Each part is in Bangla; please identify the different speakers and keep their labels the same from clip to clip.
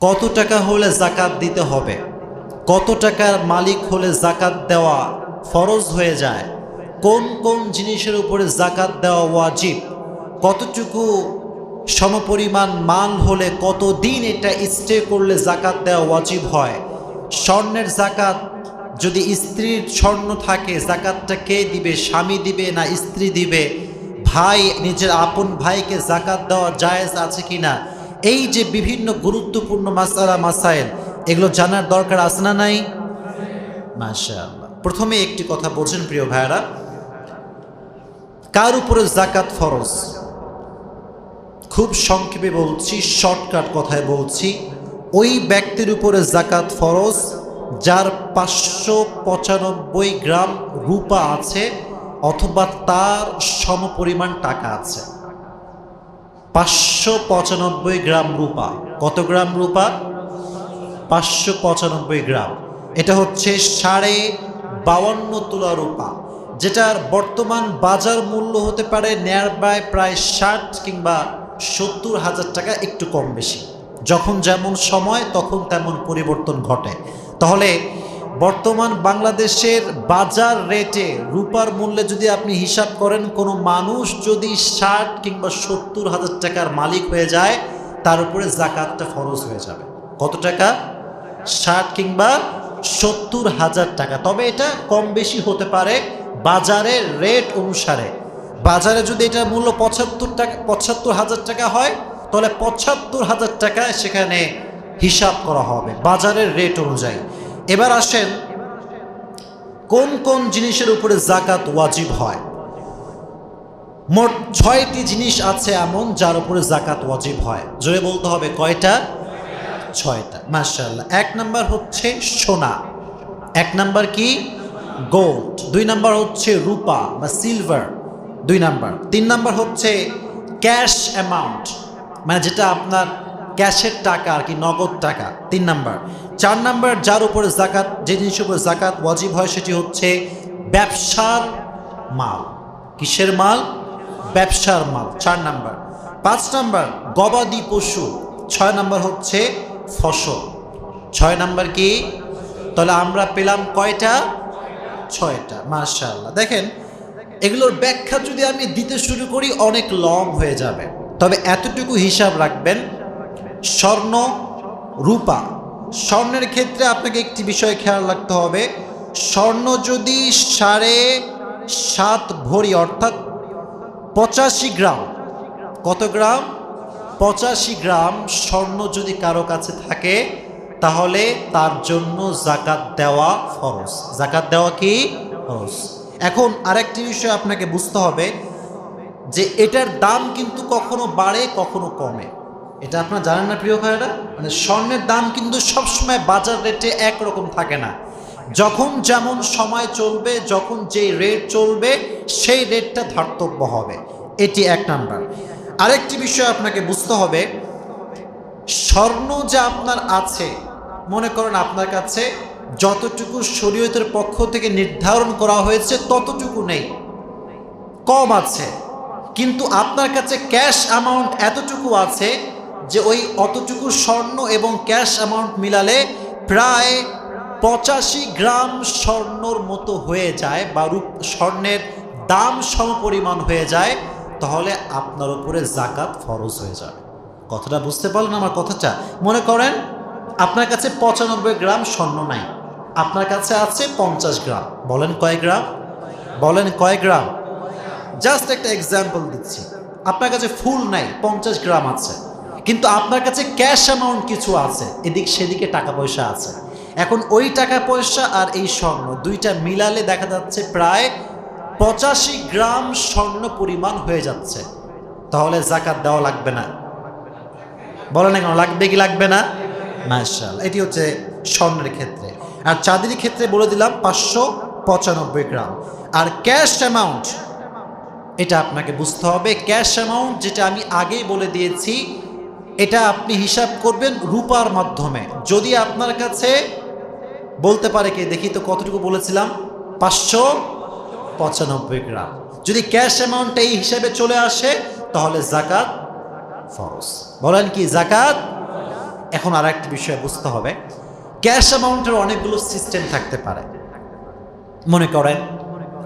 Speaker 1: কত টাকা হলে জাকাত দিতে হবে? কত টাকার মালিক হলে জাকাত দেওয়া ফরজ হয়ে যায়? কোন কোন জিনিসের উপরে জাকাত দেওয়া ওয়াজিব? কতটুকু সমপরিমাণ মাল হলে কত দিন এটা স্টে করলে জাকাত দেওয়া ওয়াজিব হয়? স্বর্ণের জাকাত যদি স্ত্রীর স্বর্ণ থাকে জাকাতটা কে দিবে? স্বামী দিবে না স্ত্রী দিবে? ভাই, নিজের আপন ভাইকে জাকাত দেওয়া জায়েজ আছে কিনা? এই যে বিভিন্ন গুরুত্বপূর্ণ মাসালা, মাসাইল, এগুলো জানার দরকার আছে না নাই? মাশাআল্লাহ। প্রথমে একটি কথা বলছেন প্রিয় ভাইরা কার উপরে জাকাত ফরজ? খুব সংক্ষেপে বলছি, শর্টকাট কথায় বলছি, ওই ব্যক্তির উপরে জাকাত ফরজ যার পাঁচশো পঁচানব্বই গ্রাম রূপা আছে অথবা তার সমপরিমাণ টাকা আছে। পাঁচশো পঁচানব্বই গ্রাম রূপা। কত গ্রাম রূপা? পাঁচশো পঁচানব্বই গ্রাম। এটা হচ্ছে সাড়ে বাউান্ন তোলা রূপা, যেটার বর্তমান বাজার মূল্য হতে পারে নেয়ার বায় প্রায় ষাট কিংবা সত্তর হাজার টাকা, একটু কম বেশি। যখন যেমন সময়, তখন তেমন পরিবর্তন ঘটে। তাহলে বর্তমান বাংলাদেশের বাজার রেটে রূপার মূল্যে যদি আপনি হিসাব করেন, কোনো মানুষ যদি ষাট কিংবা সত্তর হাজার টাকার মালিক হয়ে যায়, তার উপরে জাকাতটা খরচ হয়ে যাবে। কত টাকা? ষাট কিংবা সত্তর হাজার টাকা। তবে এটা কম বেশি হতে পারে বাজারের রেট অনুসারে। বাজারে যদি এটার মূল্য পঁচাত্তর টাকা, পঁচাত্তর হাজার টাকা হয়, তাহলে পঁচাত্তর হাজার টাকা সেখানে হিসাব করা হবে বাজারের রেট অনুযায়ী। এবার আসেন, কোন কোন জিনিসের উপরে জাকাত ওয়াজিব হয়? মোট ছয়টি জিনিস আছে এমন যার উপরে জাকাত ওয়াজিব হয়। জোরে বলতে হবে কয়টা? ছয়টা। মার্শাল্লাহ এক নাম্বার হচ্ছে সোনা। এক নাম্বার কি? গোল্ড। দুই নাম্বার হচ্ছে রূপা বা সিলভার। দুই নাম্বার। তিন নাম্বার হচ্ছে ক্যাশ অ্যামাউন্ট। মানে যেটা আপনার ক্যাশের টাকা আর কি, নগদ টাকা। তিন নাম্বার। চার নাম্বার, যার উপরে জাকাত যে জিনিসের উপরে জাকাত ওয়াজিব হয় সেটি হচ্ছে ব্যবসার মাল। কিসের মাল? ব্যবসার মাল। চার নাম্বার। পাঁচ নাম্বার, গবাদি পশু। ছয় নাম্বার হচ্ছে ফসল। ছয় নাম্বার কি? তাহলে আমরা পেলাম কয়টা? ছয়টা। মাশাআল্লাহ। দেখেন, এগুলোর ব্যাখ্যা যদি আমি দিতে শুরু করি, অনেক লং হয়ে যাবে। তবে এতটুকু হিসাব রাখবেন, স্বর্ণ, রূপা। স্বর্ণের ক্ষেত্রে আপনাকে একটি বিষয় খেয়াল রাখতে হবে। স্বর্ণ যদি সাড়ে সাত ভরি, অর্থাৎ পঁচাশি গ্রাম। কত গ্রাম? পঁচাশি গ্রাম স্বর্ণ যদি কারও কাছে থাকে, তাহলে তার জন্য জাকাত দেওয়া ফরজ। জাকাত দেওয়া কি? ফরজ। এখন আরেকটি বিষয় আপনাকে বুঝতে হবে যে এটার দাম কিন্তু কখনো বাড়ে, কখনো কমে। এটা আপনারা জানেন না প্রিয় ভাইরা মানে স্বর্ণের দাম কিন্তু সবসময় বাজার রেটে একরকম থাকে না। যখন যেমন সময় চলবে, যখন যেই রেট চলবে, সেই রেটটা ধার্তব্য হবে। এটি এক নাম্বার। আরেকটি বিষয় আপনাকে বুঝতে হবে, স্বর্ণ যে আপনার আছে, মনে করেন আপনার কাছে যতটুকু শরীয়তের পক্ষ থেকে নির্ধারণ করা হয়েছে, ততটুকু নেই। কম আছে। কিন্তু আপনার কাছে ক্যাশ অ্যামাউন্ট এতটুকু আছে যে ওই অতটুকু স্বর্ণ এবং ক্যাশ অ্যামাউন্ট মিলালে প্রায় পঁচাশি গ্রাম স্বর্ণর মতো হয়ে যায় বা রূপ, স্বর্ণের দাম সমপরিমাণ হয়ে যায়, তাহলে আপনার উপরে জাকাত ফরজ হয়ে যাবে। কথাটা বুঝতে পারলেন আমার কথাটা? মনে করেন, আপনার কাছে পঁচানব্বই গ্রাম স্বর্ণ নাই, আপনার কাছে আছে পঞ্চাশ গ্রাম। বলেন কয় গ্রাম? বলেন কয় গ্রাম? জাস্ট একটা এক্সাম্পল দিচ্ছি। আপনার কাছে ফুল নাই, পঞ্চাশ গ্রাম আছে। কিন্তু আপনার কাছে ক্যাশ অ্যামাউন্ট কিছু আছে, এদিক সেদিকে টাকা পয়সা আছে। এখন ওই টাকা পয়সা আর এই স্বর্ণ দুইটা মিলালে দেখা যাচ্ছে প্রায় পঁচাশি গ্রাম স্বর্ণ পরিমাণ হয়ে যাচ্ছে। তাহলে জাকাত দেওয়া লাগবে না। বলেন কেন লাগবে কি লাগবে না? মার্শাল এটি হচ্ছে স্বর্ণের ক্ষেত্রে। আর চাঁদির ক্ষেত্রে বলে দিলাম পাঁচশো পঁচানব্বই গ্রাম। আর ক্যাশ অ্যামাউন্ট এটা আপনাকে বুঝতে হবে। ক্যাশ অ্যামাউন্ট যেটা আমি আগেই বলে দিয়েছি এটা আপনি হিসাব করবেন রূপার মাধ্যমে। যদি আপনার কাছে বলতে পারে কে, দেখি তো কতটুকু বলেছিলাম, পাঁচশো পঁচানব্বই গ্রাম। যদি ক্যাশ অ্যামাউন্ট এই হিসাবে চলে আসে, তাহলে জাকাত ফরজ। বলেন কি, জাকাত? এখন আর একটা বিষয় বুঝতে হবে। ক্যাশ অ্যামাউন্টের অনেকগুলো সিস্টেম থাকতে পারে। মনে করেন,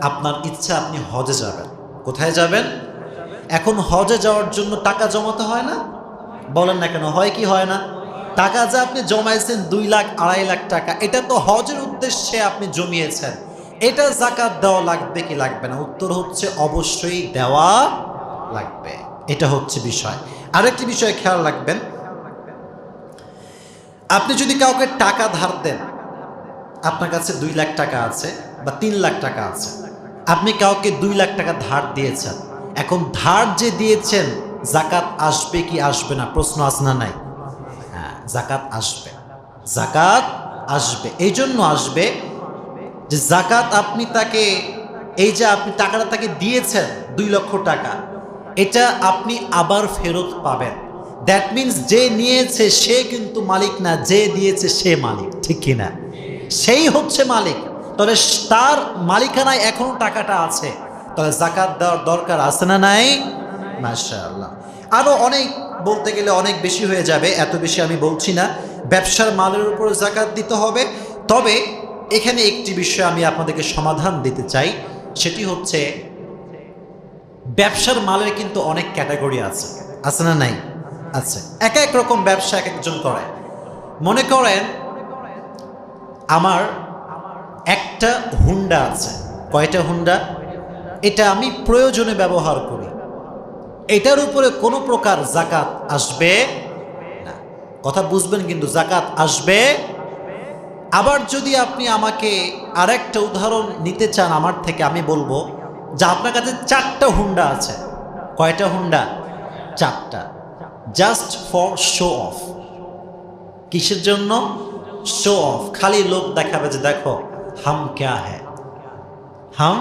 Speaker 1: আপনার ইচ্ছা আপনি হজে যাবেন। কোথায় যাবেন? এখন হজে যাওয়ার জন্য টাকা জমাতে হয় না? বলেন না কেন, হয় কি হয় না? টাকা যা আপনি জমাইছেন দুই লাখ, আড়াই লাখ টাকা, এটা তো হজের উদ্দেশ্যে আপনি জমিয়েছেন। এটা জাকাত দেওয়া লাগবে কি লাগবে না? উত্তর হচ্ছে অবশ্যই দেওয়া লাগবে। এটা হচ্ছে বিষয়। আরেকটি বিষয় খেয়াল রাখবেন, আপনি যদি কাউকে টাকা ধার দেন, আপনার কাছে দুই লাখ টাকা আছে বা তিন লাখ টাকা আছে, আপনি কাউকে দুই লাখ টাকা ধার দিয়েছেন, এখন ধার যে দিয়েছেন জাকাত আসবে কি আসবে না? প্রশ্ন আস না নাই? হ্যাঁ জাকাত আসবে। জাকাত আসবে। এই জন্য আসবে যে জাকাত আপনি তাকে, এই যে আপনি টাকাটা তাকে দিয়েছেন, দুই লক্ষ টাকা, এটা আপনি আবার ফেরত পাবেন। দ্যাট মিন্স যে নিয়েছে সে কিন্তু মালিক না, যে দিয়েছে সে মালিক। ঠিক কিনা সেই হচ্ছে মালিক। তবে তার মালিকানায় এখনও টাকাটা আছে। তবে জাকাত দেওয়ার দরকার আছে না নাই? মাশাআল্লাহ। আরও অনেক বলতে গেলে অনেক বেশি হয়ে যাবে, এত বেশি আমি বলছি না। ব্যবসার মালের উপর জাকাত দিতে হবে। তবে এখানে একটি বিষয় আমি আপনাদেরকে সমাধান দিতে চাই, সেটি হচ্ছে ব্যবসার মালের কিন্তু অনেক ক্যাটাগরি আছে। আছে না নাই? আছে। এক এক রকম ব্যবসা এক একজন করে। মনে করেন আমার একটা হুন্ডা আছে। কয়টা হুন্ডা? এটা আমি প্রয়োজনে ব্যবহার করি। এটার উপরে কোনো প্রকার জাকাত আসবে না। কথা বুঝবেন কিন্তু জাকাত আসবে। আবার যদি আপনি আমাকে আরেকটা উদাহরণ নিতে চান আমার থেকে, আমি বলব যে আপনার কাছে চারটা হুন্ডা আছে। কয়টা হুন্ডা? চারটা। জাস্ট ফর শো অফ কিসের জন্য? শো অফ খালি লোক দেখাবে যে দেখো, হাম ক্যা হ্যাঁ হাম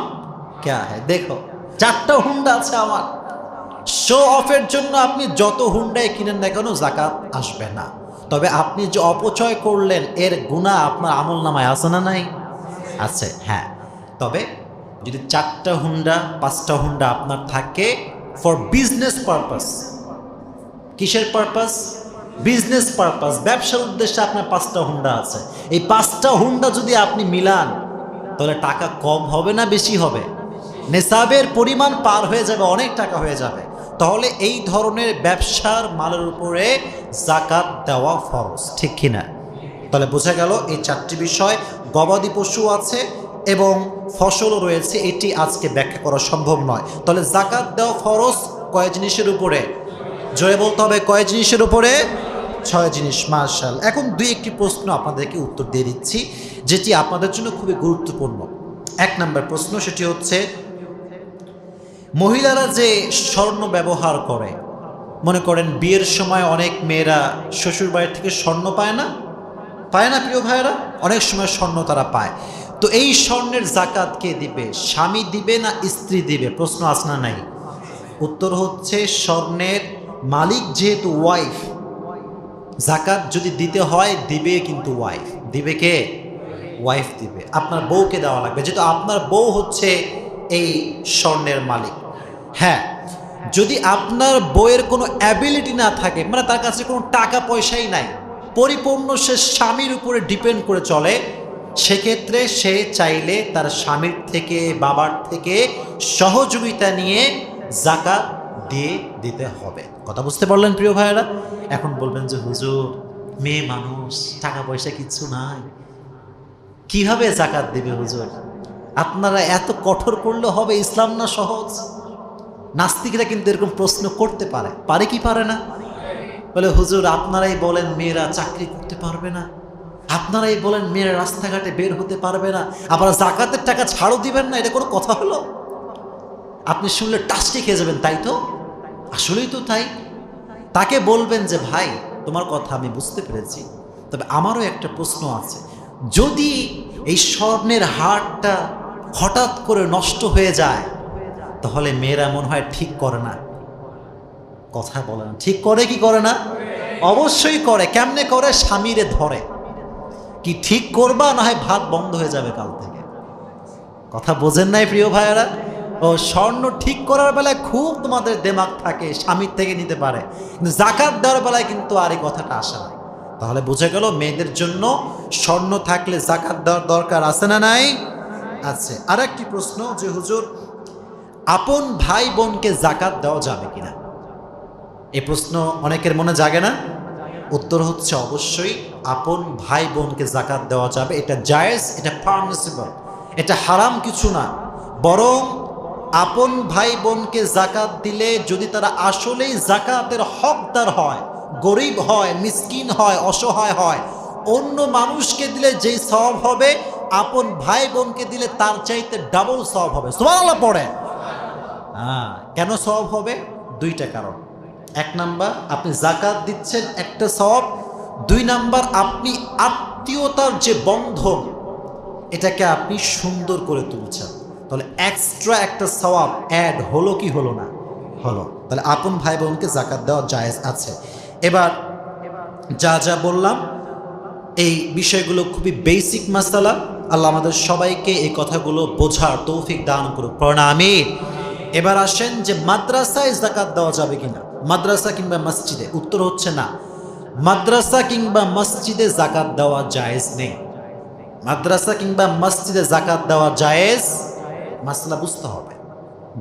Speaker 1: ক্যা হ্যাঁ দেখো, চারটা হুন্ডা আছে আমার। শো অফের জন্য আপনি যত হুন্ডায় কিনেন না কেন জাকাত আসবে না। তবে আপনি যে অপচয় করলেন, এর গুণা আপনার আমল নামায় আছে না নাই? আছে হ্যাঁ। তবে যদি চারটা হুন্ডা, পাঁচটা হুন্ডা আপনার থাকে ফর বিজনেস পারপাস কিসের পারপাস বিজনেস পারপাস ব্যবসার উদ্দেশ্যে আপনার পাঁচটা হুন্ডা আছে। এই পাঁচটা হুন্ডা যদি আপনি মিলান, তাহলে টাকা কম হবে না বেশি হবে? নেশাবের পরিমাণ পার হয়ে যাবে, অনেক টাকা হয়ে যাবে। তাহলে এই ধরনের ব্যবসার মালের উপরে জাকাত দেওয়া ফরজ, ঠিক কিনা? তাহলে বোঝা গেল এই চারটি বিষয়, গবাদি পশু আছে এবং ফসলও রয়েছে, এটি আজকে ব্যাখ্যা করা সম্ভব নয়। তাহলে জাকাত দেওয়া ফরজ কয় জিনিসের উপরে? জোরে বলতে হবে, কয় জিনিসের উপরে? ছয় জিনিস মার্শাল এখন দুই একটি প্রশ্ন আপনাদেরকে উত্তর দিয়ে দিচ্ছি, যেটি আপনাদের জন্য খুবই গুরুত্বপূর্ণ। এক নম্বর প্রশ্ন, সেটি হচ্ছে মহিলারা যে স্বর্ণ ব্যবহার করে, মনে করেন বিয়ের সময় অনেক মেয়েরা শ্বশুর বাড়ির থেকে স্বর্ণ পায় না? পায় না প্রিয় ভাইয়েরা? অনেক সময় স্বর্ণ তারা পায়। তো এই স্বর্ণের জাকাত কে দিবে? স্বামী দিবে না স্ত্রী দিবে? প্রশ্ন আসনা নাই? উত্তর হচ্ছে স্বর্ণের মালিক যেহেতু ওয়াইফ জাকাত যদি দিতে হয়, দিবে কিন্তু ওয়াইফ দিবে কে? ওয়াইফ দিবে। আপনার বউকে দেওয়া লাগবে। যেহেতু আপনার বউ হচ্ছে এই স্বর্ণের মালিক। হ্যাঁ যদি আপনার বইয়ের কোনো অ্যাবিলিটি না থাকে মানে তার কাছে কোনো টাকা পয়সাই নাই, পরিপূর্ণ সে স্বামীর উপরে ডিপেন্ড করে চলে, সেক্ষেত্রে সে চাইলে তার স্বামীর থেকে, বাবার থেকে সহযোগিতা নিয়ে জাকাত দিয়ে দিতে হবে। কথা বুঝতে পারলেন প্রিয় ভাইয়েরা? এখন বলবেন যে, হুজুর, মেয়ে মানুষ, টাকা পয়সা কিচ্ছু নাই। কীভাবে জাকাত দেবে হুজুর? আপনারা এত কঠোর করলে হবে, ইসলাম না সহজ? নাস্তিকরা কিন্তু এরকম প্রশ্ন করতে পারে। পারে কি পারে না? বলে, হুজুর, আপনারাই বলেন মেয়েরা চাকরি করতে পারবে না। আপনারাই বলেন মেয়েরা রাস্তাঘাটে বের হতে পারবে না। আবার জাকাতের টাকা ছাড়ও দিবেন না। এটা কোনো কথা হলো? আপনি শুনলে টাস্টি খেয়ে যাবেন, তাই তো? আসলেই তো তাই। তাকে বলবেন যে, ভাই, তোমার কথা আমি বুঝতে পেরেছি। তবে আমারও একটা প্রশ্ন আছে। যদি এই স্বর্ণের হারটা হঠাৎ করে নষ্ট হয়ে যায় তাহলে মেয়েরা মনে হয় ঠিক করে না। কথা বলে না। ঠিক করে কি করে না? অবশ্যই করে। কেমনে করে? স্বামীরে ধরে। কি ঠিক করবা? না হয় ভাত বন্ধ হয়ে যাবে কাল থেকে। কথা বোঝেন নাই প্রিয় ভাইয়েরা? ও, স্বর্ণ ঠিক করার বেলায় খুব তোমাদের দেমাগ থাকে, স্বামীর থেকে নিতে পারে। কিন্তু জাকাত দেওয়ার বেলায় কিন্তু আর এই কথাটা আসে না। তাহলে বোঝা গেল মেয়েদের জন্য স্বর্ণ থাকলে জাকাত দেওয়ার দরকার আছে না নাই? আছে। আর একটি প্রশ্ন যে হুজুর আপন ভাই বোনকে জাকাত দেওয়া যাবে কিনা? এ প্রশ্ন অনেকের মনে জাগে না। উত্তর হচ্ছে অবশ্যই আপন ভাই বোনকে জাকাত দেওয়া যাবে। এটা জায়েজ, এটা পারমিসিবল এটা হারাম কিছু না। বরং আপন ভাই বোনকে জাকাত দিলে যদি তারা আসলেই জাকাতের হকদার হয়, গরিব হয়, মিসকিন হয়, অসহায় হয়, অন্য মানুষকে দিলে যেই সব হবে, আপন ভাই বোনকে দিলে তার চাইতে ডাবল সব হবে। সুবহানাল্লাহ পড়ে কেন সব হবে? দুইটা কারণ। এক নাম্বার, আপনি জাকাত দিচ্ছেন একটা সব দুই নাম্বার, আপনি আত্মীয়তার যে বন্ধন, এটাকে আপনি সুন্দর করে তুলছেন। তাহলে এক্সট্রা একটা সওয়াব অ্যাড হলো কি হলো না? হলো। তাহলে আপন ভাই বোনকে জাকাত দেওয়া জায়েজ আছে। এবার যা যা বললাম, এই বিষয়গুলো খুবই বেসিক মাসালা। আল্লাহ আমাদের সবাইকে এই কথাগুলো বোঝার তৌফিক দান করুক। প্রণামী এবার আসেন যে মাদ্রাসায় জাকাত দেওয়া যাবে কিনা। মাদ্রাসা কিংবা মসজিদে। উত্তর হচ্ছে না। মাদ্রাসা কিংবা মসজিদে জাকাত দেওয়া জায়েজ নেই। মাদ্রাসা কিংবা মসজিদে জাকাত দেওয়া জায়েজ মাসলা বুঝতে হবে।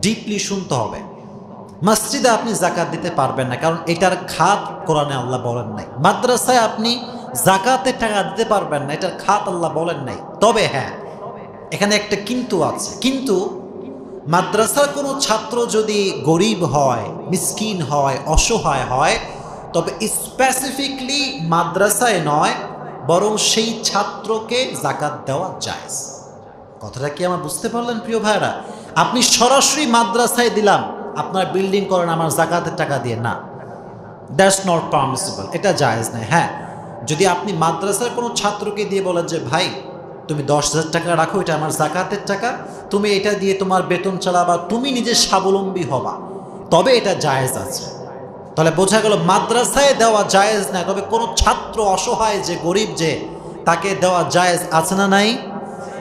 Speaker 1: ডিপলি শুনতে হবে। মসজিদে আপনি জাকাত দিতে পারবেন না, কারণ এটার খাত কোরআনে আল্লাহ বলেন নাই। মাদ্রাসায় আপনি জাকাতের টাকা দিতে পারবেন না, এটার খাত আল্লাহ বলেন নাই। তবে হ্যাঁ এখানে একটা কিন্তু আছে। কিন্তু মাদ্রাসার কোনো ছাত্র যদি গরিব হয়, মিসকিন হয়, অসহায় হয়, তবে স্পেসিফিকলি মাদ্রাসায় নয়, বরং সেই ছাত্রকে জাকাত দেওয়া যায় কথাটা কি আমার বুঝতে পারলেন প্রিয় ভাইরা আপনি সরাসরি মাদ্রাসায় দিলাম, আপনার বিল্ডিং করেন, আমার জাকাতের টাকা দিয়ে। না দ্যাটস নট পারমিসিবল এটা জায়েজ নেই হ্যাঁ যদি আপনি মাদ্রাসার কোনো ছাত্রকে দিয়ে বলেন যে, ভাই তুমি দশ হাজার টাকা রাখো, এটা আমার জাকাতের টাকা। তুমি এটা দিয়ে তোমার বেতন চালাবা, তুমি নিজে স্বাবলম্বী হবা। তবে এটা জায়েজ আছে। তাহলে বোঝা গেল, মাদ্রাসায় দেওয়া জায়েজ না, তবে কোনো ছাত্র অসহায় যে, গরিব যে, তাকে দেওয়া জায়েজ আছে না নাই?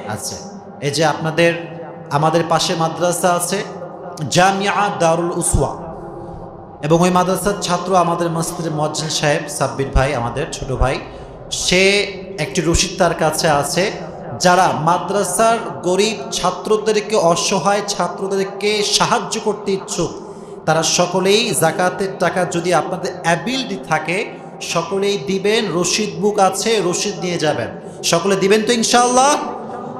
Speaker 1: আছে। এই যে আপনাদের, আমাদের পাশে মাদ্রাসা আছে, জামিয়া দারুল উসওয়া। এবং ওই মাদ্রাসার ছাত্র আমাদের মসজিদের মজ্জিন সাহেব, সাব্বির ভাই, আমাদের ছোট ভাই। সে একটি রশিদ তার কাছে আছে। যারা মাদ্রাসার গরিব ছাত্রদেরকে, অসহায় ছাত্রদেরকে সাহায্য করতে ইচ্ছুক, তারা সকলেই জাকাতের টাকা যদি আপনাদের অ্যাবিলিটি থাকে, সকলেই দিবেন, রশিদ বুক আছে, রশিদ নিয়ে যাবেন। সকলে দিবেন তো ইনশাল্লাহ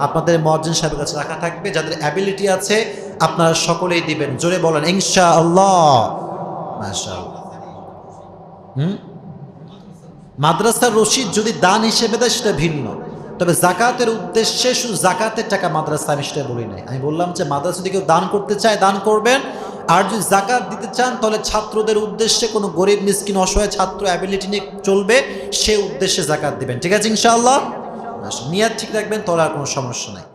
Speaker 1: আপনাদের মর্জিন সাহেবের কাছে রাখা থাকবে, যাদের অ্যাবিলিটি আছে, আপনারা সকলেই দিবেন। জোরে বলেন, ইনশাআল্লাহ। মাশাআল্লাহ। হুম? মাদ্রাসার রশিদ যদি দান হিসেবে দেয়, সেটা ভিন্ন। তবে জাকাতের উদ্দেশ্যে শুধু জাকাতের টাকা মাদ্রাসা আমি সেটা বলি নাই। আমি বললাম যে মাদ্রাসা যদি কেউ দান করতে চায়, দান করবেন। আর যদি জাকাত দিতে চান, তাহলে ছাত্রদের উদ্দেশ্যে কোনো গরিব, মিসকিন, অসহায় ছাত্র অ্যাবিলিটি নিয়ে চলবে, সে উদ্দেশ্যে জাকাত দিবেন। ঠিক আছে, ইনশাআল্লাহ? নিয়াত ঠিক রাখবেন, তাহলে আর কোনো সমস্যা নাই।